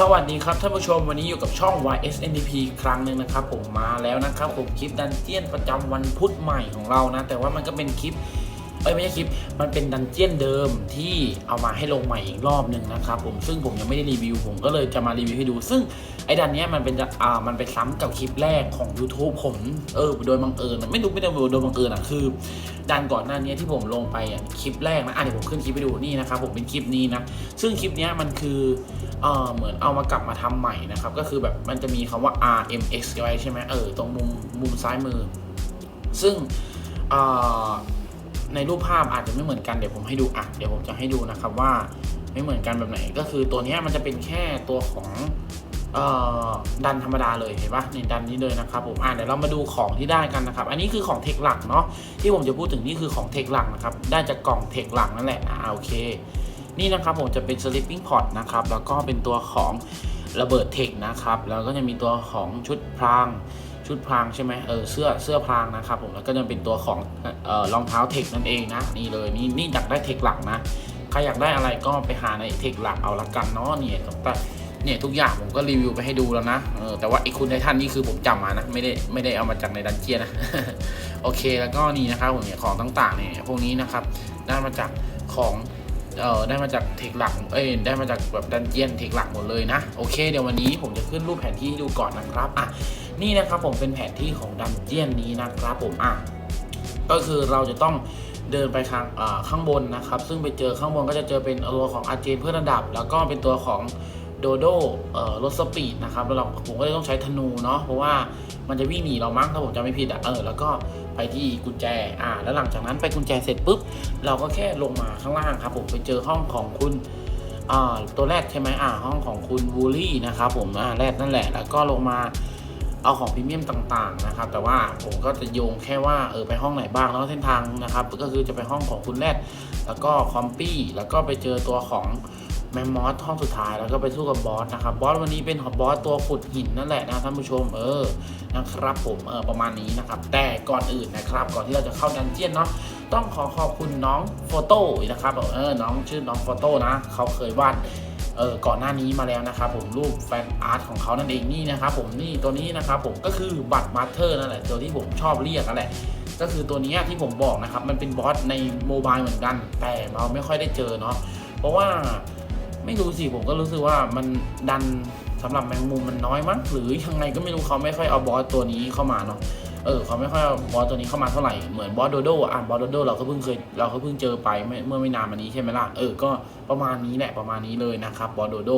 สวัสดีครับท่านผู้ชมวันนี้อยู่กับช่อง YSNDP ครั้งหนึ่งนะครับ ผมมาแล้วนะครับ ผมคลิปดันเจียนประจำวันพุธใหม่ของเรานะ แต่ว่ามันก็เป็นคลิป เอ้ยไม่ใช่คลิป มันเป็นดันเจียนเดิมที่เอามาให้ลงใหม่อีกรอบหนึ่งนะครับผมซึ่งผมยังไม่ได้รีวิวผมก็เลยจะมารีวิวให้ดู ซึ่งไอ้ดันเนี้ยมันเป็นอ่ามันไปซ้ำกับคลิปแรกของ YouTube ผมเออโดยบังเอิญไม่รู้ไม่ได้โดยบังเอิญอะคือดันก่อนหน้านี้ที่ผมลงไปอะคลิปแรกนะอะเดี๋ยวผมขึ้นคลิปไปดูนี่นะครับผมเป็นคลิปนี้นะซึ่งคลิปเนี้ยมันคือเออเหมือนเอามากลับมาทำใหม่นะครับก็คือแบบมันจะมีคำว่า RMX ไว้ใช่ไหมเออตรงมุมมุมซ้ายมือ ซึ่งอ่อ ในรูปภาพอาจจะไม่เหมือนกันเดี๋ยวผมให้ดูอะเดี๋ยวผมจะให้ดูนะครับว่าไม่เหมือนกันแบบไหนก็คือตัวนี้มันจะเป็นแค่ตัวของออดันธรรมดาเลยเห็นปะนี่ดันนี้เลยนะครับผมอะเดี๋ยวเรามาดูของที่ได้กันนะครับ อันนี้คือของเทคหลักเนาะที่ผมจะพูดถึงนี่คือของเทคหลักนะครับ ได้จากกล่องเทคหลักนั่นแหละอ่าโอเค นี่นะครับผมจะเป็น sleeping pod นะครับแล้วก็เป็นตัวของระเบิดเทคนะครับแล้วก็จะมีตัวของชุดพราง ชุดพรางใช่ไหมเออเสื้อเสื้อพรางนะครับผมแล้วก็จะเป็นตัวของเออรองเท้าเทคนั่นเองนะนี่เลยนี่นี่อยากได้เทคหลักนะใครอยากได้อะไรก็ไปหาในเทคหลักเอาละกันเนาะเนี่ยแต่เนี่ยทุกอย่างผมก็รีวิวไปให้ดูแล้วนะเออแต่ว่าไอ้คุณในท่านนี่คือผมจำมานะไม่ได้ไม่ได้เอามาจากในดันเจียนนะโอเคแล้วก็นี่นะครับผมเนี่ยของต่างๆเนี่ยพวกนี้นะครับได้มาจากของ เออได้มาจากเทคหลักเอ้ยได้มาจากแบบดันเจียนเทคหลักหมดเลยนะ โอเค เดี๋ยววันนี้ผมจะขึ้นรูปแผนที่ดูก่อนนะครับอะนี่นะครับผมเป็นแผนที่ของดันเจียนนี้นะครับผมอะก็คือเราจะต้องเดินไปข้างอ่าข้างบนนะครับ ซึ่งไปเจอข้างบนก็จะเจอเป็นตัวของอาเจนเพื่อนระดับ แล้วก็เป็นตัวของโดโดเอ่อรถสปีดนะครับแล้วเราผมก็เลยต้องใช้ธนูเนาะเพราะว่ามันจะวิ่งหนีเรามั้งถ้าผมจำไม่ผิดอะเออแล้วก็ ไปที่กุญแจ อ่า แล้วหลังจากนั้นไปกุญแจเสร็จปุ๊บ เราก็แค่ลงมาข้างล่างครับผมไปเจอห้องของคุณอ่าตัวแรกใช่ไหมอ่าห้องของคุณวูลี่นะครับผมอ่าแรกนั่นแหละ แล้วก็ลงมาเอาของพรีเมียมต่างๆนะครับแต่ว่าผมก็จะโยงแค่ว่าเออไปห้องไหนบ้างแล้วเส้นทางนะครับ ก็คือจะไปห้องของคุณแรกแล้วก็คอมปี้แล้วก็ไปเจอตัวของ แมมมอสห้องสุดท้ายแล้วก็ไปสู้กับบอสนะครับบอสวันนี้เป็นบอสตัวขุดหินนั่นแหละนะท่านผู้ชมเออนะครับผมเออประมาณนี้นะครับ แต่ก่อนอื่นนะครับก่อนที่เราจะเข้าดันเจียนเนาะต้องขอขอบคุณน้องโฟโต้นะครับเออน้องชื่อน้องโฟโต้นะ เขาเคยวาดเออก่อนหน้านี้มาแล้วนะครับผมรูปแฟนอาร์ตของเขานั่นเองนี่นะครับผมนี่ตัวนี้นะครับผมก็คือบัตรมาสเตอร์นั่นแหละตัวที่ผมชอบเรียกนั่นแหละก็คือตัวนี้ที่ผมบอกนะครับมันเป็นบอสในโมบายเหมือนกัน แต่เราไม่ค่อยได้เจอเนาะเพราะว่า ไม่รู้สิผมก็รู้สึกว่ามันดันสำหรับแมงมุมมันน้อยมั้งหรือยังไงก็ไม่รู้เขาไม่ค่อยเอาบอสตัวนี้เข้ามาเนาะเออเขาไม่ค่อยเอาบอสตัวนี้เข้ามาเท่าไหร่เหมือนบอสโดโดอะบอสโดโดเราก็เพิ่งเคยเราก็เพิ่งเจอไปเมื่อไม่นานมานี้ใช่ไหมล่ะเออก็ประมาณนี้แหละประมาณนี้เลยนะครับบอสโดโด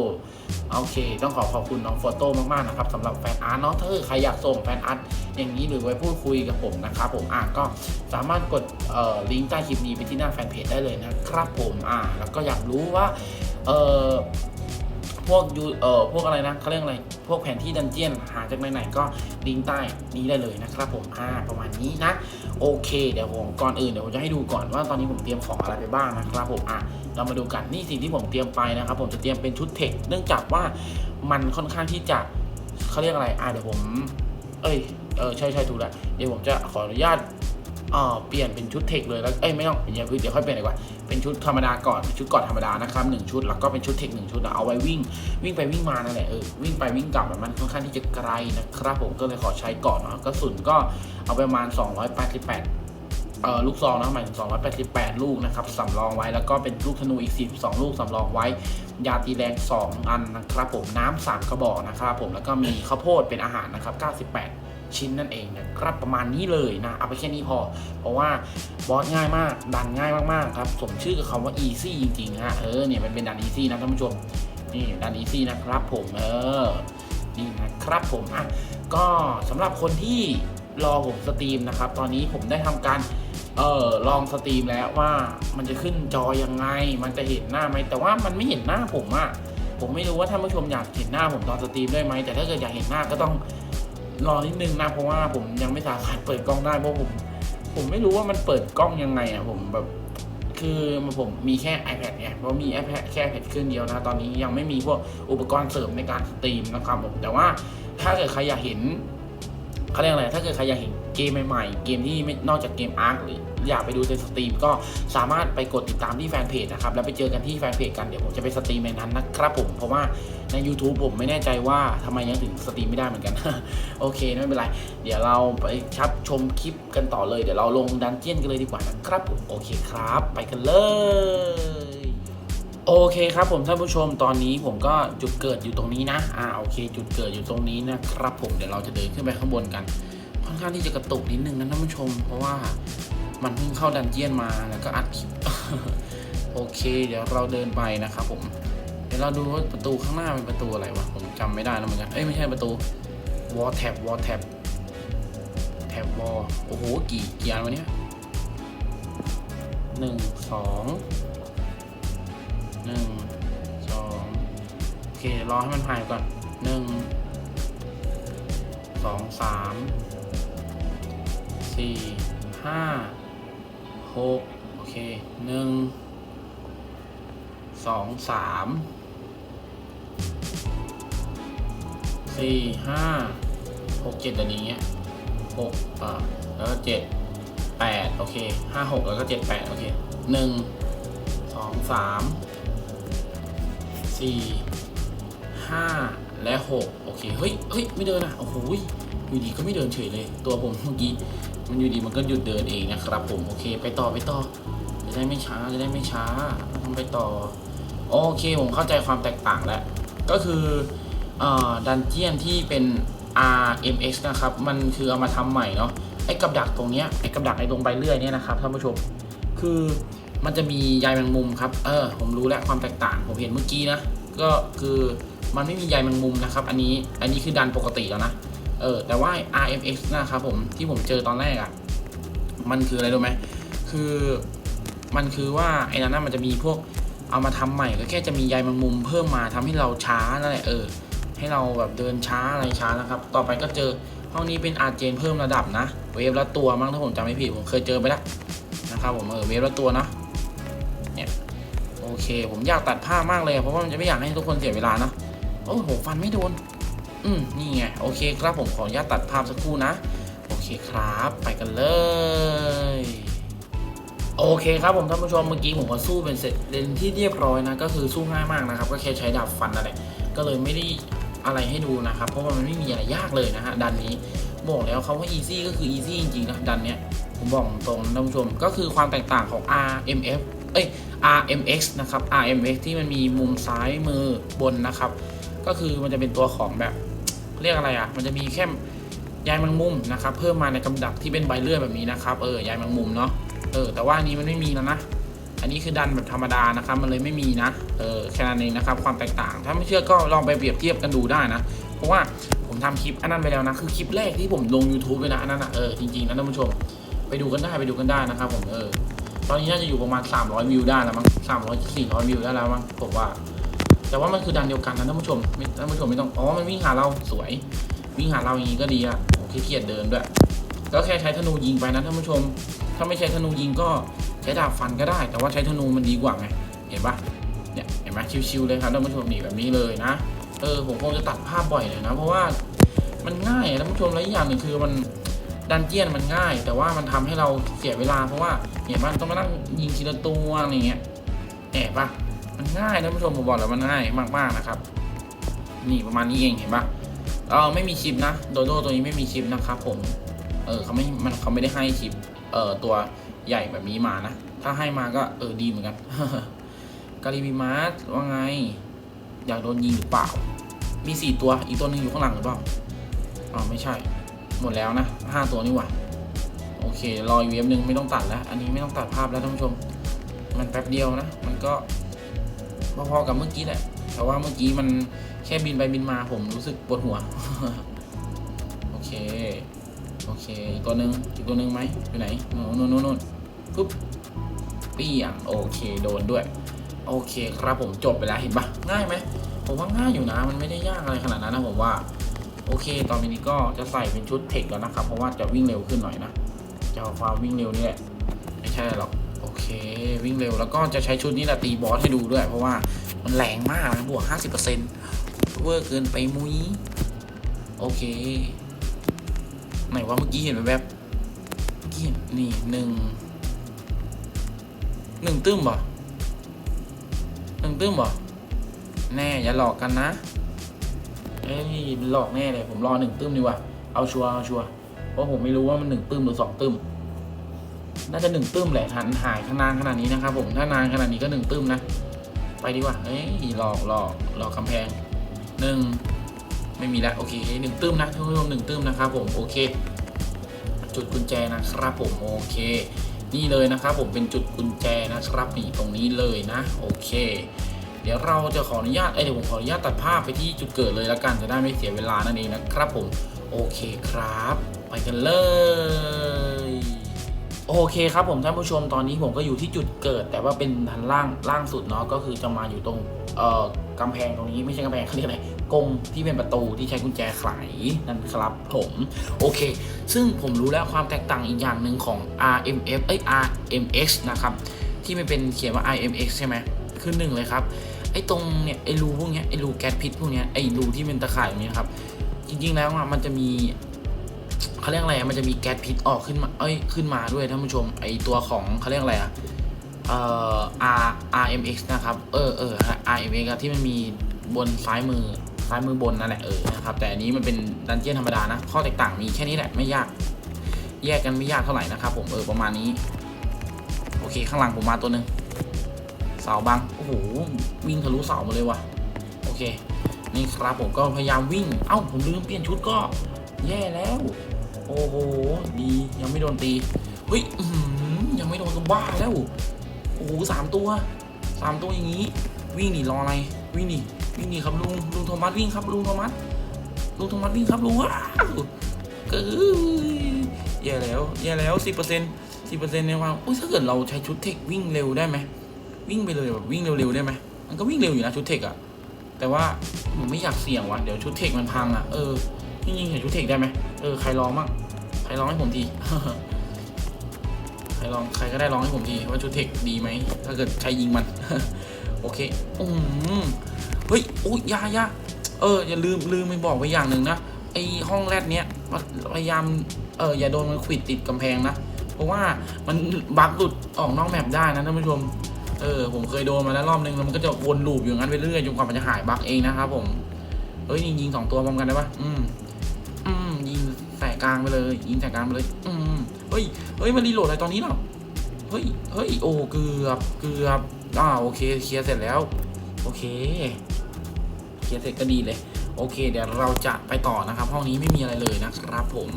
โอเค ต้องขอขอบคุณน้องโฟโต้มากๆนะครับสำหรับแฟนอาร์ตเนาะถ้าใครอยากส่งแฟนอาร์ตอย่างนี้หรือไว้พูดคุยกับผมนะครับผมอะก็สามารถกดออลิงก์ใต้คลิปนี้ไปที่หน้าแฟนเพจได้เลยนะครับผมอะแล้วก็อยากรู้ว่า เออพวกยูเอ่อพวกอะไรนะเขาเรียกอะไร พวกแผนที่ดันเจียนหาจากไหนๆก็ลิงก์ใต้นี้ได้เลยนะครับผมอ่าประมาณนี้นะ โอเค เดี๋ยวผมก่อนอื่นเดี๋ยวผมจะให้ดูก่อนว่าตอนนี้ผมเตรียมของอะไรไปบ้างนะครับผมอะเรามาดูกันนี่สิ่งที่ผมเตรียมไปนะครับ ผมจะเตรียมเป็นชุดเทคเนื่องจากว่ามันค่อนข้างที่จะเขาเรียกอะไรอะเดี๋ยวผม เอ้ยเออใช่ใช่ถูกแล้วเดี๋ยวผมจะขออนุญาตอ่าเปลี่ยนเป็นชุดเทคเลยแล้วเอ้ยไม่ต้องเดี๋ยวเดี๋ยวค่อยเปลี่ยนดีกว่า เป็นชุดธรรมดาก่อนชุดก่อนธรรมดานะครับหนึ่งชุดแล้วก็เป็นชุดเทคหนึ่งชุดอะเอาไว้วิ่ง วิ่งไปวิ่งมานั่นแหละเออวิ่งไปวิ่งกลับมันค่อนข้างที่จะไกลนะครับผมก็เลยขอใช้ก่อนเนาะกระสุนก็เอาไปประมาณ 288เอ่อลูกซองนะหมายถึง288 ลูกนะครับสำรองไว้แล้วก็เป็นลูกธนูอีก 42 ลูกสำรองไว้ ยาตีแรง 2 อันนะครับผมน้ำสามกระบอกนะครับผมแล้วก็มีข้าวโพดเป็นอาหารนะครับ 98 ชิ้นนั่นเองนะครับประมาณนี้เลยนะ เอาไปแค่นี้พอ เพราะว่าบอสง่ายมาก ดันง่ายมากๆครับ สมชื่อกับคำว่า easy จริงๆฮะเออเนี่ยมันเป็นดัน easy นะท่านผู้ชม นี่ดัน easy นะครับผมเออนี่นะครับผมอะก็สำหรับคนที่รอผมสตรีมนะครับ ตอนนี้ผมได้ทำการเออลองสตรีมแล้วว่ามันจะขึ้นจอยังไง มันจะเห็นหน้าไหมแต่ว่ามันไม่เห็นหน้าผมอะผมไม่รู้ว่าท่านผู้ชมอยากเห็นหน้าผมตอนสตรีมได้ไหมแต่ถ้าเกิดอยากเห็นหน้าก็ต้อง รอนิดนึงนะเพราะว่าผมยังไม่สามารถเปิดกล้องได้เพราะผม ผมไม่รู้ว่ามันเปิดกล้องยังไงอะผมแบบคือผมมีแค่ iPad เนี่ยเพราะมี iPad แค่ iPad เครื่องเดียวนะ ตอนนี้ยังไม่มีพวกอุปกรณ์เสริมในการสตรีมนะครับผมแต่ว่าถ้าเกิดใครอยากเห็นเขาเรียกอะไร ถ้าเกิดใครอยากเห็นเกมใหม่ๆ เกมที่ไม่นอกจากเกมอาร์คหรือ อยากไปดูในสตรีมก็สามารถไปกดติดตามที่แฟนเพจนะครับแล้วไปเจอกันที่แฟนเพจกันเดี๋ยวผมจะไปสตรีมในนั้นนะครับผมเพราะว่าใน YouTube ผมไม่แน่ใจว่าทำไมยังถึงสตรีมไม่ได้เหมือนกัน โอเคไม่เป็นไร เดี๋ยวเราไปชับชมคลิปกันต่อเลย เดี๋ยวเราลงดันเจียนกันเลยดีกว่านะครับผมโอเคครับ ไปกันเลยโอเคครับผมท่านผู้ชมตอนนี้ผมก็จุดเกิดอยู่ตรงนี้นะอ่าโอเค จุดเกิดอยู่ตรงนี้นะครับผมเดี๋ยวเราจะเดินขึ้นไปข้างบนกัน ค่อนข้างที่จะกระตุกนิดนึงนะท่านผู้ชม เพราะว่า มันเพิ่งเข้าดันเจียนมาแล้วก็อัดคลิปโอเค เดี๋ยวเราเดินไปนะครับผม เดี๋ยวเราดูว่าประตูข้างหน้าเป็นประตูอะไรวะผมจำไม่ได้แล้วเหมือนกัน เอ้ยไม่ใช่ประตูวอลแท็บวอลแท็บแท็บวอลโอ้โหกี่กี่อันวะเนี่ยหนึ่งสองหนึ่งสองโอเครอให้มันหายก่อนหนึ่งสองสามสี่ห้า หกโอเคหนึ่งสองสามสี่ห้าหกเจ็ดอันนี้เงี้ยหกอ่าแล้วก็เจ็ดแปดโอเคห้าหกแล้วก็เจ็ดแปดโอเคหนึ่งสองสามสี่ห้าและหกโอเค เฮ้ยเฮ้ยไม่เดินอะ โอ้โหอยู่ดีก็ไม่เดินเฉยเลย ตัวผมเมื่อกี้ มันอยู่ดีมันก็หยุดเดินเองนะครับ ผมโอเค ไปต่อไปต่อจะได้ไม่ช้าจะได้ไม่ช้าต้องไปต่อโอเคผมเข้าใจความแตกต่างแล้ว ก็คือดันเจียนที่เป็น RMX นะครับ มันคือเอามาทำใหม่เนาะไอ้กับดักตรงเนี้ยไอ้กับดักไอ้ตรงใบเลื่อยเนี่ยนะครับท่านผู้ชมคือมันจะมีใยแมงมุมครับเออผมรู้แล้วความแตกต่างผมเห็นเมื่อกี้นะก็คือมันไม่มีใยแมงมุมนะครับ อันนี้อันนี้คือดันปกติแล้วนะ เออแต่ว่า RMX นะครับผมที่ผมเจอตอนแรกอะ่ะมันคืออะไรรู้ไหมคือมันคือว่าไอ้นั้นนะมันจะมีพวกเอามาทำใหม่ก็แค่จะมีใยแมงมุมเพิ่มมาทำให้เราช้านั่นแหละเออ ให้เราแบบเดินช้าอะไรช้านะครับ ต่อไปก็เจอห้องนี้เป็นอาร์เจนเพิ่มระดับนะเวฟละตัวมั้งถ้าผมจำไม่ผิดผมเคยเจอไปแล้วนะครับผมเออเวฟละตัวนะเนี่ยโอเค ผมอยากตัดภามากเลยเพราะว่ามันจะไม่อยากให้ทุกคนเสียเวลานะโอ้โหฟันไม่โดน อืมนี่ไงโอเคครับผมขออนุญาตตัดภาพสักครู่นะ โอเคครับ ไปกันเลยโอเคครับผมท่านผู้ชมเมื่อกี้ผมก็สู้เป็นเสร็จเลนที่เรียบร้อยนะก็คือสู้ง่ายมากนะครับ ก็แค่ใช้ดาบฟันนั่นแหละก็เลยไม่ได้อะไรให้ดูนะครับ เพราะว่ามันไม่มีอะไรยากเลยนะฮะดันนี้บอกแล้วเขาว่า easy ก็คือ easy จริงๆนะดันเนี้ยผมบอกตรงท่านผู้ชมก็คือความแตกต่างของ RMF เอ้ย RMX นะครับ RMX ที่มันมีมุมซ้ายมือบนนะครับ ก็คือมันจะเป็นตัวของแบบ เรียกอะไรอะ มันจะมีแค่ยายแมงมุมนะครับ เพิ่มมาในกำดักที่เป็นใบเลื่อยแบบนี้นะครับเออยายแมงมุมเนาะเออแต่ว่าอันนี้มันไม่มีแล้วนะอันนี้คือดันแบบธรรมดานะครับ มันเลยไม่มีนะเออแค่นั้นเองนะครับ ความแตกต่าง ถ้าไม่เชื่อก็ลองไปเปรียบเทียบกันดูได้นะ เพราะว่าผมทำคลิปอันนั้นไปแล้วนะ คือคลิปแรกที่ผมลง YouTube เลยนะอันนั้นอะเออจริงๆนะท่านผู้ชมไปดูกันได้ไปดูกันได้นะครับผมเออตอนนี้น่าจะอยู่ประมาณ 300 วิวได้แล้วมั้ง300 400 วิวได้แล้วมั้งผมว่า แต่ว่ามันคือดันเดียวกันนะท่านผู้ชมท่านผู้ชมไม่ต้อง อ๋อ มันวิ่งหาเราสวย วิ่งหาเราอย่างนี้ก็ดีอะผมขี้เกียจเดินด้วย ก็แค่ใช้ธนูยิงไปนะท่านผู้ชม ถ้าไม่ใช้ธนูยิงก็ใช้ดาบฟันก็ได้ แต่ว่าใช้ธนูมันดีกว่าไง เห็นปะเนี่ยเห็นไหมชิวๆเลยครับท่านผู้ชมนี่แบบนี้เลยนะ เออผมคงจะตัดภาพบ่อยเลยนะ เพราะว่ามันง่ายท่านผู้ชมแล้วอีกอย่างหนึ่งคือมันดันเจียนมันง่าย แต่ว่ามันทำให้เราเสียเวลาเพราะว่าเห็นปะต้องมานั่งยิงทีละตัวอะไรเงี้ยแอบปะ มันง่ายท่านผู้ชมผมบอกแล้วมันง่ายมากๆนะครับ นี่ประมาณนี้เองเห็นปะเออไม่มีชิปนะโดโดตัวนี้ไม่มีชิปนะครับผมเออเขาไม่มันเขาไม่ได้ให้ชิปเออตัวใหญ่แบบนี้มานะ ถ้าให้มาก็เออดีเหมือนกันกาลิบิมาสว่าไง อยากโดนยิงหรือเปล่า มีสี่ตัวอีกตัวหนึ่งอยู่ข้างหลังหรือเปล่าอ๋อไม่ใช่ หมดแล้วนะห้าตัวนี่หว่าโอเครออีกเวฟหนึ่งไม่ต้องตัดแล้ว อันนี้ไม่ต้องตัดภาพแล้วท่านผู้ชม มันแป๊บเดียวนะ มันก็ พอๆกับเมื่อกี้แหละ แต่ว่าเมื่อกี้มันแค่บินไปบินมาผมรู้สึกปวดหัว โอเค โอเค อีกตัวหนึ่งอีกตัวหนึ่งไหมอยู่ไหนโน่นโน่นโน่นปุ๊บปี้อะโอเคโดนด้วย โอเคครับผมจบไปแล้วเห็นปะง่ายไหมผมว่าง่ายอยู่นะ มันไม่ได้ยากอะไรขนาดนั้นนะผมว่า โอเค ตอนนี้ก็จะใส่เป็นชุดเทคแล้วนะครับ เพราะว่าจะวิ่งเร็วขึ้นหน่อยนะจะเอาความวิ่งเร็วนี่แหละไม่ใช่หรอก เควิ่งเร็วแล้วก็จะใช้ชุดนี้แหละตีบอสให้ดูด้วย เพราะว่ามันแรงมากนะบวก 50%เวอร์เกินไปมุ้ยโอเค ไหนว่าเมื่อกี้เห็นแบบกี้นี่หนึ่งหนึ่งตึ้มบ่หนึ่งตึ้มบ่แน่อย่าหลอกกันนะเอ้ยมันหลอกแน่เลยผมรอหนึ่งตึ้มดีกว่าเอาชัวร์เอาชัวร์เพราะผมไม่รู้ว่ามันหนึ่งตึ้มหรือสองตึ้ม น่าจะหนึ่งตึ้มแหละหันหายขนาดขนาดนี้นะครับผมถ้านานขนาดนี้ก็หนึ่งตึ้มนะ ไปดีกว่าเอ้ยหลอกหลอกหลอกกำแพงหนึ่งไม่มีแล้วโอเคหนึ่งตึ้มนะท่านผู้ชมหนึ่งตึ้มนะครับผมโอเค จุดกุญแจนะครับผมโอเค นี่เลยนะครับผมเป็นจุดกุญแจนะครับนี่ตรงนี้เลยนะ โอเค เดี๋ยวเราจะขออนุญาตเอ้ยเดี๋ยวผมขออนุญาตตัดภาพไปที่จุดเกิดเลยละกันจะได้ไม่เสียเวลานั่นเองนะครับผมโอเคครับ ไปกันเลย โอเคครับผมท่านผู้ชมตอนนี้ผมก็อยู่ที่จุดเกิด แต่ว่าเป็นทางล่างล่างสุดเนาะก็คือจะมาอยู่ตรงเอ่อกำแพงตรงนี้ไม่ใช่กำแพงเขาเรียกอะไรกรงที่เป็นประตูที่ใช้กุญแจไขนั่นครับผมโอเค ซึ่งผมรู้แล้วความแตกต่างอีกอย่างหนึ่งของ RMF เอ้ย RMX นะครับที่มันเป็นเขียนว่า IMX ใช่ไหมคือหนึ่งเลยครับไอ้ตรงเนี่ยไอ้รูพวกเนี้ยไอ้รูแก๊สพิษพวกเนี้ยไอ้รูที่เป็นตะข่ายอย่างเนี้ยครับจริงๆแล้วมันจะมี เขาเรียกอะไร มันจะมีแก๊สพิษออกขึ้นมา เอ้ย ขึ้นมาด้วยท่านผู้ชม ไอตัวของเขาเรียกอะไรอะเอ่อ R RMX นะครับ เออเออ RMX ที่มันมีบนซ้ายมือ ซ้ายมือบนนั่นแหละ เออ นะครับ แต่อันนี้มันเป็นดันเจี้ยนธรรมดานะ ข้อแตกต่างมีแค่นี้แหละ ไม่ยาก แยกกันไม่ยากเท่าไหร่นะครับผม เออ ประมาณนี้ โอเค ข้างหลังผมมาตัวหนึ่งเสาบัง โอ้โห วิ่งทะลุเสามาเลยว่ะ โอเค นี่ครับผมก็พยายามวิ่ง เอ้า ผมลืมเปลี่ยนชุดก็แย่แล้ว โอ้โห ดียังไม่โดนตีเฮ้ยยังไม่โดนก็บ้าแล้ว โอ้โหสามตัวสามตัวอย่างนี้ วิ่งหนีรออะไร วิ่งหนีวิ่งหนีครับลุงลุงโทมัสวิ่งครับลุงโทมัสลุงโทมัสวิ่งครับลุงว้าวเกิแย่แล้วแย่แล้วสิบเปอร์เซ็นต์สิบเปอร์เซ็นต์ในความอุ้ยถ้าเกิดเราใช้ชุดเทควิ่งเร็วได้ไหมวิ่งไปเลยแบบวิ่งเร็วๆได้ไหมมันก็วิ่งเร็วอยู่นะชุดเทคอะแต่ว่าผมไม่อยากเสี่ยงว่ะเดี๋ยวชุดเทคมันพังอะเออ จริงๆเห็นชุดเทคได้ไหมเออใครลองบ้างใครลองให้ผมทีใครลองใครก็ได้ลองให้ผมทีว่าชุดเทคดีไหมถ้าเกิดใช้ยิงมัน โอเคอืมเฮ้ยโอ้ยยายาเอออย่าลืมลืมไปบอกไปอย่างหนึ่งนะไอห้องแรกเนี้ยพยายามเอออย่าโดนมันขวิดติดกำแพงนะเพราะว่ามันบักหลุดออกนอกแมปได้นะท่านผู้ชมเออผมเคยโดนมาแล้วรอบนึงแล้วมันก็จะวนลูปอยู่งั้นไปเรื่อยจนกว่ามันจะหายบักเองนะครับผมเอ้ยยิงสองตัวพร้อมกันได้ปะอืม กลางไปเลย ยิงแสกกลางไปเลย อืมเฮ้ยเฮ้ยมันรีโหลดอะไรตอนนี้เนาะเฮ้ยเฮ้ยโอ้เกือบเกือบอ่าโอเคเคลียร์เสร็จแล้ว โอเคเคลียร์เสร็จก็ดีเลย โอเค เดี๋ยวเราจะไปต่อนะครับ ห้องนี้ไม่มีอะไรเลยนะครับผม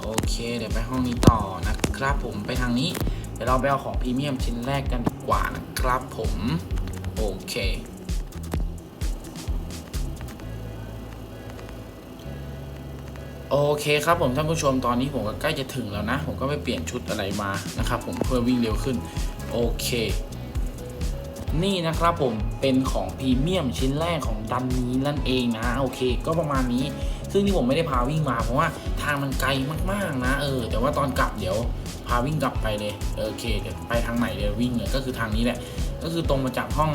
โอเค เดี๋ยวไปห้องนี้ต่อนะครับผมไปทางนี้ เดี๋ยวเราไปเอาของพรีเมียมชิ้นแรกกันดีกว่านะครับผม โอเค โอเคครับผมท่านผู้ชมตอนนี้ผมก็ใกล้จะถึงแล้วนะ ผมก็ไปเปลี่ยนชุดอะไรมานะครับผมเพื่อวิ่งเร็วขึ้น โอเค นี่นะครับผมเป็นของพรีเมียมชิ้นแรกของดันนี้นั่นเองนะ โอเค ก็ประมาณนี้ ซึ่งที่ผมไม่ได้พาวิ่งมาเพราะว่าทางมันไกลมากๆนะ เออ แต่ว่าตอนกลับเดี๋ยวพาวิ่งกลับไปเลยโอเคเดี๋ยวไปทางไหนเดี๋ยววิ่งเนี่ยก็คือทางนี้แหละ ก็คือตรงมาจากห้อง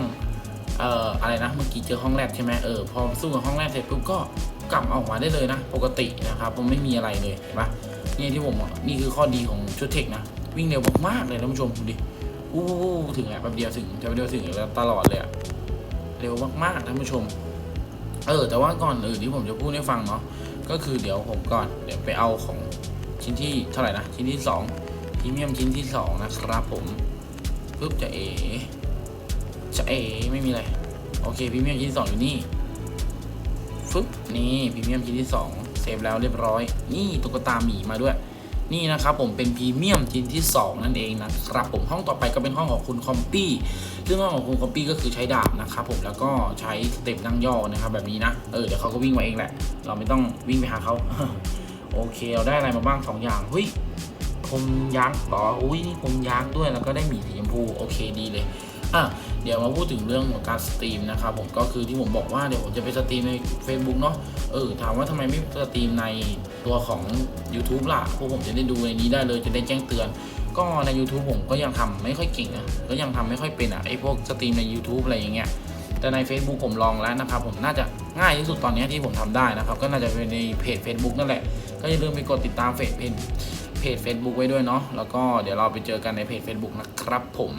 เอ่ออะไรนะเมื่อกี้เจอห้องแรกใช่ไหมเออพอสู้กับห้องแรกเสร็จปุ๊บก็ กลับออกมาได้เลยนะ ปกตินะครับผมไม่มีอะไรเลยเห็นปะนี่ที่ผมนี่คือข้อดีของชุดเทคนะ วิ่งเร็วมากๆเลยท่านผู้ชมดูดิอู้ถึงแล้วแป๊บเดียวถึงแป๊บเดียวถึงแล้วตลอดเลยอะเร็วมากๆท่านผู้ชม เออ แต่ว่าก่อนอื่นที่ผมจะพูดให้ฟังเนาะก็คือเดี๋ยวผมก่อนเดี๋ยวไปเอาของชิ้นที่เท่าไหร่นะชิ้นที่สองพรีเมียมชิ้นที่สองนะครับผมปุ๊บจะเอจะเอไม่มีอะไรโอเคพรีเมียมชิ้นที่สองอยู่นี่ ฟึบนี่พรีเมียมชิ้นที่สองเซฟแล้วเรียบร้อย นี่ตุ๊กตาหมีมาด้วย นี่นะครับผมเป็นพรีเมียมชิ้นที่ 2 นั่นเองนะครับผมห้องต่อไปก็เป็นห้องของคุณคอมปี้ซึ่งห้องของคุณคอมปี้ก็คือใช้ดาบนะครับผมแล้วก็ใช้สเต็ปนั่งย่อนะครับแบบนี้นะเออเดี๋ยวเขาก็วิ่งมาเองแหละ เราไม่ต้องวิ่งไปหาเขาโอเคเราได้อะไรมาบ้างสองอย่างเฮ้ยคมยักษ์หรออุ้ยนี่คมยักษ์ด้วยแล้วก็ได้หมีสีชมพูโอเคดีเลยอะ เดี๋ยวมาพูดถึงเรื่องของการสตรีมนะครับผมก็คือที่ผมบอกว่าเดี๋ยวผมจะไปสตรีมใน Facebook เนาะเออถามว่าทำไมไม่สตรีมในตัวของ YouTube ล่ะพวกผมจะได้ดูในนี้ได้เลยจะได้แจ้งเตือน ก็ใน YouTube ผมก็ยังทำไม่ค่อยเก่งนะก็ยังทำไม่ค่อยเป็นอะไอพวกสตรีมใน YouTube อะไรอย่างเงี้ยแต่ใน Facebook ผมลองแล้วนะครับผมน่าจะง่ายที่สุดตอนนี้ที่ผมทำได้นะครับก็น่าจะเป็นในเพจ Facebook นั่นแหละก็อย่าลืมไปกดติดตามเพจเพจ เพจ Facebook ไว้ด้วยเนาะแล้วก็เดี๋ยวเราไปเจอกันในเพจ Facebook นะครับผม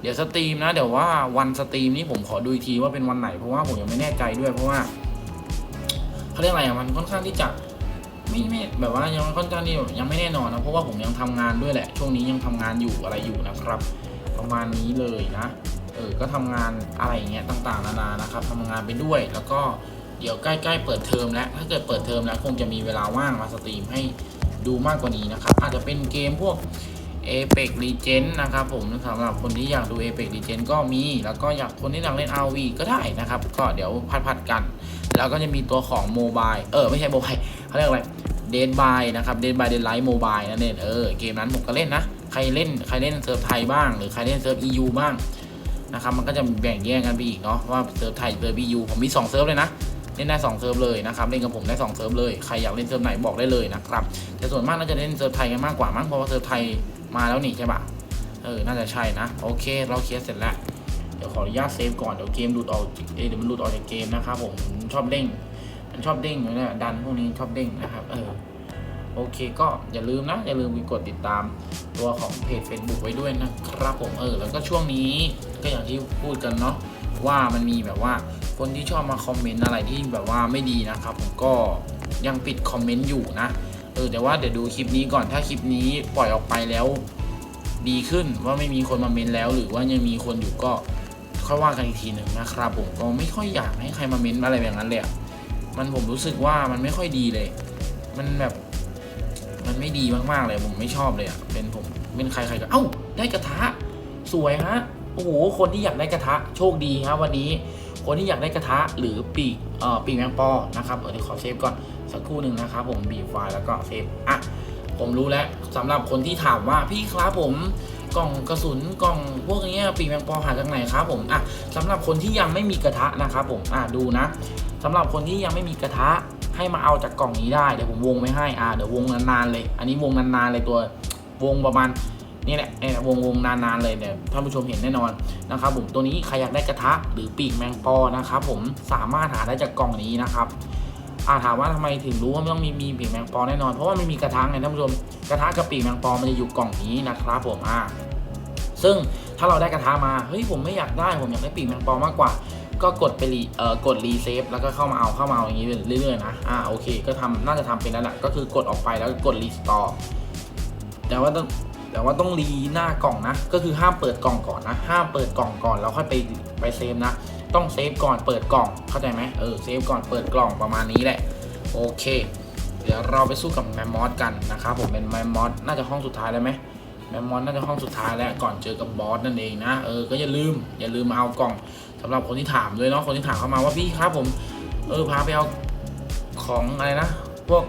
เดี๋ยวสตรีมนะเดี๋ยวว่าวันสตรีมนี่ผมขอดูอีกทีว่าเป็นวันไหนเพราะว่าผมยังไม่แน่ใจด้วยเพราะว่าเขาเรียกอะไรอะมันค่อนข้างที่จะไม่ไม่แบบว่ายังค่อนข้างที่ยังไม่แน่นอนนะเพราะว่าผมยังทำงานด้วยแหละ ช่วงนี้ยังทำงานอยู่อะไรอยู่นะครับ ประมาณนี้เลยนะเออก็ทำงานอะไรอย่างเงี้ยต่างๆนานานะครับทำงานไปด้วยแล้วก็เดี๋ยวใกล้ๆเปิดเทอมแล้วถ้าเกิดเปิดเทอมแล้วคงจะมีเวลาว่างมาสตรีมให้ ดูมากกว่านี้นะครับ อาจจะเป็นเกมพวก Apex Legend นะครับผมสำหรับคนที่อยากดู Apex Legend ก็มี แล้วก็อยากคนที่อยากเล่น RV ก็ได้นะครับ ก็เดี๋ยวพัดๆกัน แล้วก็จะมีตัวของโมบายเออ ไม่ใช่โมบายเขาเรียกอะไร Dead by นะครับ Dead by Daylight Mobile นั่นเองเออเกมนั้นผมก็เล่นนะ ใครเล่นใครเล่นเซิร์ฟไทยบ้าง หรือใครเล่นเซิร์ฟ EU บ้างนะครับมันก็จะแบ่งแยกกันไปอีกเนาะว่าเซิร์ฟไทยเซิร์ฟ EU ผมมี 2 เซิร์ฟเลยนะ ล่นได้2เซิร์ฟเลยนะครับเล่นกับผมได้2เซิร์ฟเลยใครอยากเล่นเซิร์ฟไหนบอกได้เลยนะครับแต่ส่วนมากน่าจะเล่นเซิร์ฟไทยกันมากกว่ามั้งเพราะว่าเซิร์ฟไทยมาแล้วนี่ใช่ปะเออน่าจะใช่นะโอเค เราเคลียร์เสร็จแล้วเดี๋ยวขออนุญาตเซฟก่อนเดี๋ยวเกมหลุดออกเดี๋ยวมันหลุดออกจากเกมนะครับผมชอบเด้งมันชอบเด้งอยู่เนี่ยดันพวกนี้ชอบเด้งนะครับเออโอเคก็อย่าลืมนะ อย่าลืมไปกดติดตามตัวของเพจ Facebook ไว้ด้วยนะครับผมเออแล้วก็ช่วงนี้ก็อย่างที่พูดกันเนาะว่ามันมีแบบว่า คนที่ชอบมาคอมเมนต์อะไรที่แบบว่าไม่ดีนะครับผมก็ยังปิดคอมเมนต์อยู่นะเออแต่ว่าเดี๋ยวดูคลิปนี้ก่อนถ้าคลิปนี้ปล่อยออกไปแล้ว ดีขึ้นว่าไม่มีคนมาเมนแล้ว หรือว่ายังมีคนอยู่ก็ค่อยว่ากันอีกทีหนึ่งนะครับผมก็ไม่ค่อยอยากให้ใครมาเมนอะไรแบบนั้นเลยมันผมรู้สึกว่ามันไม่ค่อยดีเลย มันแบบมันไม่ดีมากๆเลยผมไม่ชอบเลยอะเป็นผมเป็นใครใครก็เอ้าได้กระทะ สวยฮะโอ้โหคนที่อยากได้กระทะ โชคดีครับวันนี้ คนที่อยากได้กระทะหรือปีกเอ่อปีกแมงปอนะครับเดี๋ยวขอเซฟก่อนสักครู่หนึ่งนะครับผมบีบไฟล์แล้วก็เซฟอะผมรู้แล้วสำหรับคนที่ถามว่าพี่ครับผมกล่องกระสุนกล่องพวกนี้ปีกแมงปอหาจากไหนครับผมอะสำหรับคนที่ยังไม่มีกระทะนะครับผมอะดูนะสำหรับคนที่ยังไม่มีกระทะให้มาเอาจากกล่องนี้ได้เดี๋ยวผมวงไว้ให้อ่าเดี๋ยววงนานๆเลย อันนี้วงนานๆเลยตัววงประมาณ นี่แหละวงวงนานๆเลยเดี๋ยท่านผู้ชมเห็นแน่นอนนะครับผมตัวนี้ใครอยากได้กระทะหรือปีกแมงปอนะครับผมสามารถหาได้จากกล่องนี้นะครับอาถามว่าทำไมถึงรู้ว่าไม่ต้องมีมีปีกแมงปอแน่นอนเพราะว่าไมันมีกระทะไงท่านผู้ชมกระทะกับปีกแมงปอมันจะอยู่กล่องนี้นะครับผมอ่าซึ่งถ้าเราได้กระทะมาเฮ้ยผมไม่อยากได้ผมอยากได้ปีกแมงปอมากกว่า ก็กดไปรีเอ่อกดรีเซฟแล้วก็เข้ามาเอาเข้ามาเอาอย่างนี้เรื่อยๆนะอ่าโอเค ก็ทำน่าจะทำเป็นแล้วแหละก็คือกดออกไปแล้วก็กดรีสตอร์แต่ว่าต้อง แต่ว่าต้องรีหน้ากล่องนะ ก็คือห้ามเปิดกล่องก่อนนะ ห้ามเปิดกล่องก่อนแล้วค่อยไปไปเซฟนะ ต้องเซฟก่อนเปิดกล่อง เข้าใจไหมเออ เซฟก่อนเปิดกล่องประมาณนี้แหละ โอเค เดี๋ยวเราไปสู้กับแมมมอสกันนะครับผมเป็นแมมมอสน่าจะห้องสุดท้ายแล้วไหมแมมมอสน่าจะห้องสุดท้ายแล้วก่อนเจอกับบอสนั่นเองนะเออก็อย่าลืมอย่าลืมมาเอากล่องสำหรับคนที่ถามด้วยเนาะคนที่ถามเข้ามาว่าพี่ครับผม เออพาไปเอาของอะไรนะ พวก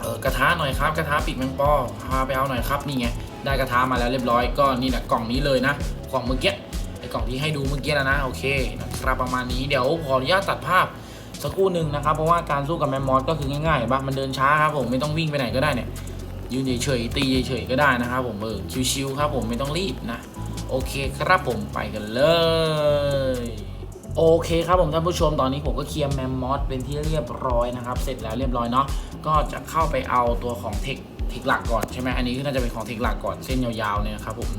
เออกระทะหน่อยครับ กระทะปีกแมงปอพาไปเอาหน่อยครับนี่ไง ได้กระทะมาแล้วเรียบร้อยก็นี่แหละกล่องนี้เลยนะกล่องเมื่อกี้ไอ้กล่องที่ให้ดูเมื่อกี้แล้วนะโอเคนะครับประมาณนี้เดี๋ยวขออนุญาตตัดภาพสักครู่หนึ่งนะครับ เพราะว่าการสู้กับแมมมอสก็คือง่ายๆเห็นปะมันเดินช้าครับผมไม่ต้องวิ่งไปไหนก็ได้เนี่ยยืนเฉยๆตีเฉยๆก็ได้นะครับผมเออชิวๆครับผมไม่ต้องรีบนะ โอเคครับผมไปกันเลยโอเคครับผมท่านผู้ชมตอนนี้ผมก็เคลียร์แมมมอสเป็นที่เรียบร้อยนะครับ เสร็จแล้วเรียบร้อยเนาะก็จะเข้าไปเอาตัวของเทค เทคหลักก่อนใช่ไหมอันนี้น่าจะเป็นของเทคหลักก่อนเส้นยาวๆเนี่ยครับผม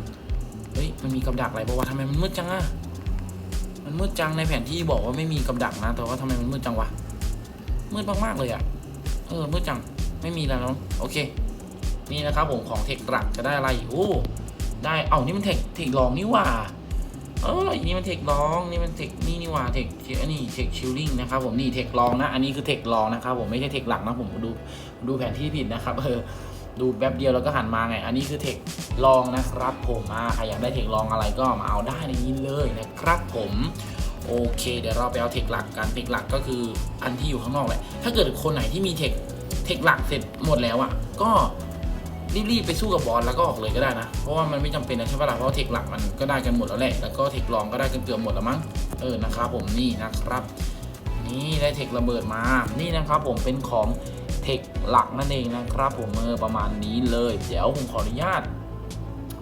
เฮ้ยมันมีกับดักอะไรบอกว่าทำไมมันมืดจังอะมันมืดจังในแผนที่บอกว่าไม่มีกับดักนะแต่ว่าทำไมมันมืดจังวะมืดมากๆเลยอะเออมืดจังไม่มีแล้วเนาะโอเค นี่นะครับผมของเทคหลักจะได้อะไรโอ้ได้เอ้านี่มันเทคเทคลองนี่ว่าเอออันนี้มันเทคลองนี่มันเทคนี่นี่ว่าเทคเทคอันนี้เทคชิลลิ่งนะครับผมนี่เทคลองนะ อันนี้คือเทคลองนะครับผมไม่ใช่เทคหลักนะผมดูดูแผนที่ผิดนะครับเออ ดูแป๊บเดียวแล้วก็หันมาไง อันนี้คือเทคลองนะครับผมอ่าใครอยากได้เทคลองอะไรก็มาเอาได้ในนี้เลยนะครับผมโอเค เดี๋ยวเราไปเอาเทคหลักกันเทคหลักก็คืออันที่อยู่ข้างนอกแหละถ้าเกิดคนไหนที่มีเทคเทคหลักเสร็จหมดแล้วอะก็รีบๆไปสู้กับบอลแล้วก็ออกเลยก็ได้นะ เพราะว่ามันไม่จำเป็นนะใช่ปะล่ะเพราะเทคหลักมันก็ได้กันหมดแล้วแหละแล้วก็เทครองก็ได้กันเกือบหมดแล้วมั้งเออนะครับผมนี่นะครับ นี่ได้เทคระเบิดมานี่นะครับผมเป็นของ เทคหลักนั่นเองนะครับผมเออประมาณนี้เลย เดี๋ยวผมขออนุญาต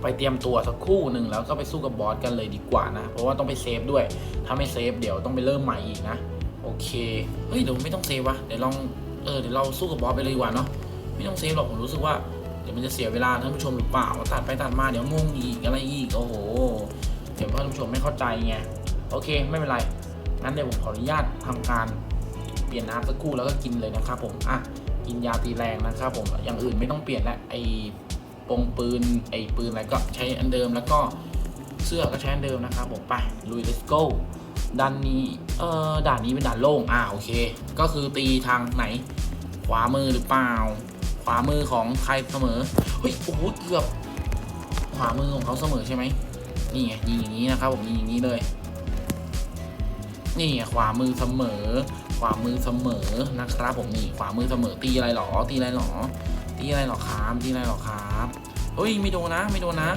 ไปเตรียมตัวสักคู่หนึ่งแล้วก็ไปสู้กับบอสกันเลยดีกว่านะ เพราะว่าต้องไปเซฟด้วย ถ้าไม่เซฟเดี๋ยวต้องไปเริ่มใหม่อีกนะ โอเค เฮ้ยเดี๋ยวไม่ต้องเซฟวะเดี๋ยวลอง เออเดี๋ยวเราสู้กับบอสไปเลยดีกว่าเนาะ ไม่ต้องเซฟหรอกผมรู้สึกว่าเดี๋ยวมันจะเสียเวลาท่านผู้ชมหรือเปล่าตัดไปตัดมาเดี๋ยวงงอีกอะไรอีกโอ้โหเดี๋ยวท่านผู้ชมไม่เข้าใจไงโอเคไม่เป็นไรงั้นเดี๋ยวผมขออนุญาตทำการเปลี่ยนน้ำสักครู่แล้วก็กินเลยนะครับผมอะ กินยาตีแรงนะครับผมอย่างอื่นไม่ต้องเปลี่ยนแล้วไอ้ปงปืนไอ้ปืนอะไรก็ใช้อันเดิมแล้วก็เสื้อก็ใช้อันเดิมนะครับผมไปลุย let's go ด้านนี้เอ่อด่านนี้เป็นด่านโล่งอ่าโอเค ก็คือตีทางไหน ขวามือหรือเปล่า ขวามือของใครเสมอเฮ้ยโอ้โหเกือบ ขวามือของเขาเสมอใช่ไหมนี่ไงยิงอย่างนี้นะครับผมยิงอย่างนี้เลย นี่ไงขวามือเสมอ ขวามือเสมอนะครับผมนี่ขวามือเสมอตีอะไรหรอ ตีอะไรหรอ ตีอะไรหรอครับตีอะไรหรอครับเฮ้ยไม่โดนนะไม่โดนนะ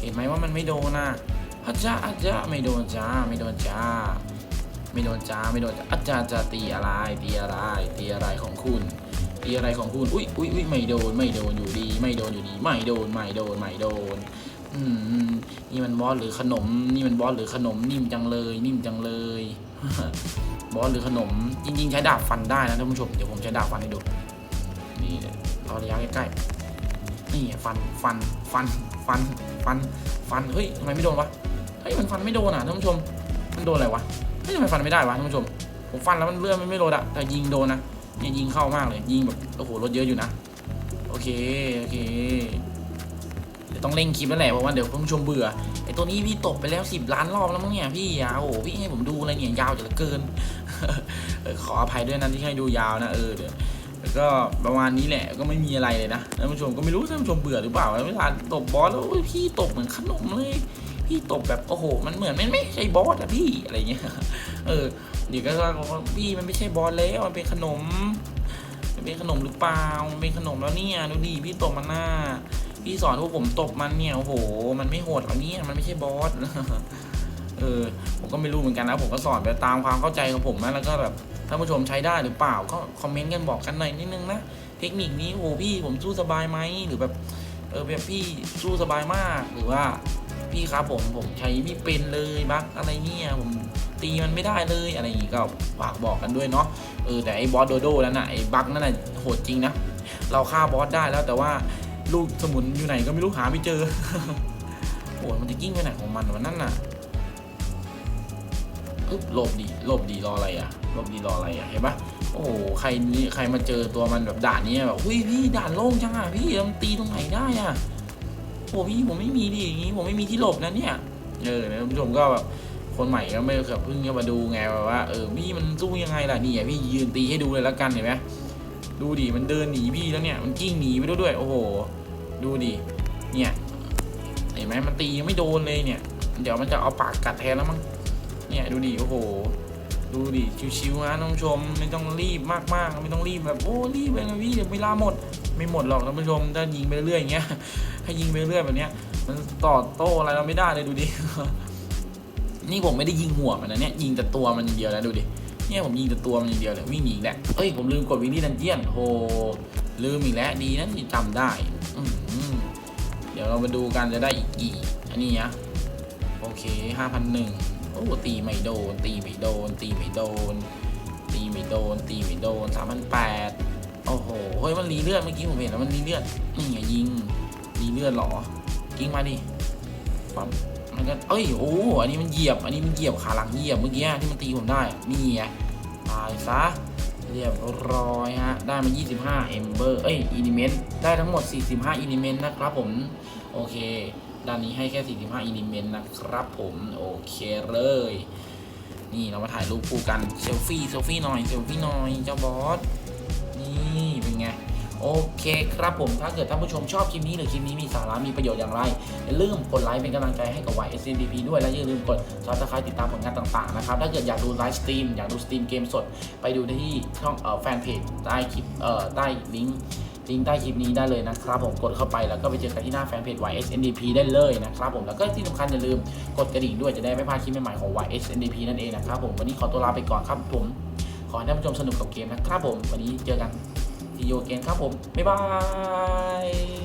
เห็นไหมว่ามันไม่โดนนะอาจารย์อาจารย์ไม่โดนจ้าไม่โดนจ้า ไม่โดนจ้าไม่โดนจ้าอาจารย์จะตีอะไรตีอะไรตีอะไรของคุณตีอะไรของคุณอุ้ยอุ้ยอุ้ยไม่โดนไม่โดนอยู่ดี ไม่โดนอยู่ดี ไม่โดนไม่โดนไม่โดน อืมนี่มันบอสหรือขนม นี่มันบอสหรือขนมนิ่มจังเลย นิ่มจังเลย บอสหรือขนม จริง ๆ ใช้ดาบฟันได้นะท่านผู้ชมเดี๋ยวผมใช้ดาบฟันให้ดูนี่เอาระยะใกล้ๆนี่ฟันฟันฟันฟันฟันฟันเฮ้ยทำไมไม่โดนวะเฮ้ยมันฟันไม่โดนอะท่านผู้ชม มันโดนอะไรวะเฮ้ยทำไมฟันไม่ได้วะท่านผู้ชมผมฟันแล้วมันเลื่อนมันไม่โดนอะแต่ยิงโดนนะเนี่ยยิงเข้ามากเลยยิงแบบโอ้โหรถเยอะอยู่นะ โอเค โอเค ยวต้องเร่งคลิปแล้วแหละเพราะว่าเดี๋ยวคุณผู้ชมเบื่อไอตัวนี้พี่ตบไปแล้วสิบล้านรอบแล้วมั้งเนี่ยพี่ยาวโอ้พี่ให้ผมดูอะไรเนี่ยยาวจะเหลือเกินขออภัยด้วยนะที่ให้ดูยาวนะเออเดี๋ยวก็ประมาณนี้แหละก็ไม่มีอะไรเลยนะท่านผู้ชมก็ไม่รู้ท่านผู้ชมเบื่อหรือเปล่าเวลาตบบอสแล้วพี่ตบเหมือนขนมเลยพี่ตบแบบโอ้โหมันเหมือนมันไม่ใช่บอสอะพี่อะไรเงี้ยเออเดี๋ยวก็บอกว่าพี่มันไม่ใช่บอลแล้วมันเป็นขนมมันเป็นขนมหรือเปล่ามันเป็นขนมแล้วเนี่ยดูดิพี่ตบมันหน้า พี่สอนพวกผมตบมันเนี่ยโอ้โห มันไม่โหดหรอกเนี่ยมันไม่ใช่บอสเออผมก็ไม่รู้เหมือนกันนะผมก็สอนไปตามความเข้าใจของผมนะแล้วก็แบบท่านผู้ชมใช้ได้หรือเปล่าก็คอมเมนต์กันบอกกันหน่อยนิดนึงนะเทคนิคนี้โอ้พี่ผมสู้สบายไหมหรือแบบเออแบบพี่สู้สบายมากหรือว่าพี่ครับผมผมใช้ไม่เป็นเลยบักอะไรเนี่ยผมตีมันไม่ได้เลยอะไรอย่างงี้ก็ฝากบอกกันด้วยเนาะเออแต่ไอ้บอสโดโดนั่นน่ะไอ้บักนั่นน่ะโหดจริงนะเราฆ่าบอสได้แล้วแต่ว่า ลูกสมุนอยู่ไหนก็ไม่รู้หาไม่เจอโหมันจะกิ้งไปไหนของมันวันนั่นน่ะอึ๊บหลบดีหลบดีรออะไรอะหลบดีรออะไรอะเห็นปะโอ้โหใครนี่ใครมาเจอตัวมันแบบด่านนี้แบบอุ้ยพี่ด่านโล่งจังอะพี่มันตีตรงไหนได้อะโอ้พี่ผมไม่มีดิอย่างงี้ผมไม่มีที่หลบนะเนี่ยเออนะท่านผู้ชมก็แบบคนใหม่ก็ไม่เคยเพิ่งเข้ามาดูไงแบบว่าเออพี่มันสู้ยังไงล่ะนี่อะพี่ยืนตีให้ดูเลยแล้วกันเห็นไหมดูดิมันเดินหนีพี่แล้วเนี่ยมันกิ้งหนีไปด้วยด้วยโอ้โห ดูดิ เนี่ย เห็นไหมมันตียังไม่โดนเลยเนี่ย เดี๋ยวมันจะเอาปากกัดแทนแล้วมั้ง เนี่ยดูดิโอ้โห ดูดิชิวๆนะท่านผู้ชมไม่ต้องรีบมากๆ ไม่ต้องรีบแบบโอ้รีบไปเลยพี่เดี๋ยวเวลาหมด ไม่หมดหรอกท่านผู้ชมถ้ายิงไปเรื่อยอย่างเงี้ยถ้ยิงไปเรื่อยแบบเนี้ย มันต่อโต้อะไรเราไม่ได้เลยดูดิ นี่ผมไม่ได้ยิงหัวมันนะเนี่ยยิงแต่ตัวมันอย่างเดียวนะดูดิเนี่ยผมยิงแต่ตัวมันอย่างเดียวเลยวิ่งหนีแหละ เอ้ยผมลืมกดวินนี่ดันเจียนโหลืมอีกแล้วดีนะที่จำได้ ดี๋ยวเรามาดูกันจะได้อีกกี่อันนี้นะโอเคห้าพันหนึ่งโอ้ตีไม่โดน ตีไม่โดน ตีไม่โดน ตีไม่โดน ตีไม่โดนสามพันแปดโอ้โห เฮ้ย มันรีเลือดเมื่อกี้ผมเห็นแล้วมันรีเลือดนี่ไงยิงรีเลือดเหรอกิ้งมาดิปั๊บมันก็เอ้ย โอ้ อันนี้มันเหยียบ อันนี้มันเหยียบขาหลังเหยียบเมื่อกี้ที่มันตีผมได้ นี่ไงตายซะ เรียบร้อยฮะ ได้มา 25เอมเบอร์เอ้ยอินิเมนต์ได้ทั้งหมด 45อินิเมนต์นะครับผม โอเค ด้านนี้ให้แค่ 45อินิเมนต์นะครับผม โอเคเลย นี่เรามาถ่ายรูปคู่กัน เซลฟี่ เซลฟี่หน่อย เซลฟี่หน่อย เจ้าบอส โอเคครับผมถ้าเกิดท่านผู้ชมชอบคลิปนี้หรือคลิปนี้มีสาระมีประโยชน์อย่างไรอย่าลืมกดไลค์เป็นกำลังใจให้กับ YSNDP ด้วยและอย่าลืมกด subscribe ติดตามผลงานต่างๆนะครับถ้าเกิดอยากดูไลฟ์สตรีมอยากดูสตรีมเกมสด ไปดูได้ที่ช่องแฟนเพจใต้คลิปใต้ลิงก์ลิงก์ใต้คลิปนี้ได้เลยนะครับผมกดเข้าไปแล้วก็ไปเจอกันที่หน้าแฟนเพจ YSNDP ได้เลยนะครับผมแล้วก็ที่สำคัญอย่าลืมกดกระดิ่งด้วยจะได้ไม่พลาดคลิปใหม่ๆของ YSNDP นั่นเองนะครับผมวันนี้ขอตัวลาไปก่อนครับผมขอให้ท่านผู้ชมสนุกกับเกมนะครับผมวันนี้เจอกัน ที่โยเกนครับผม บ๊ายบาย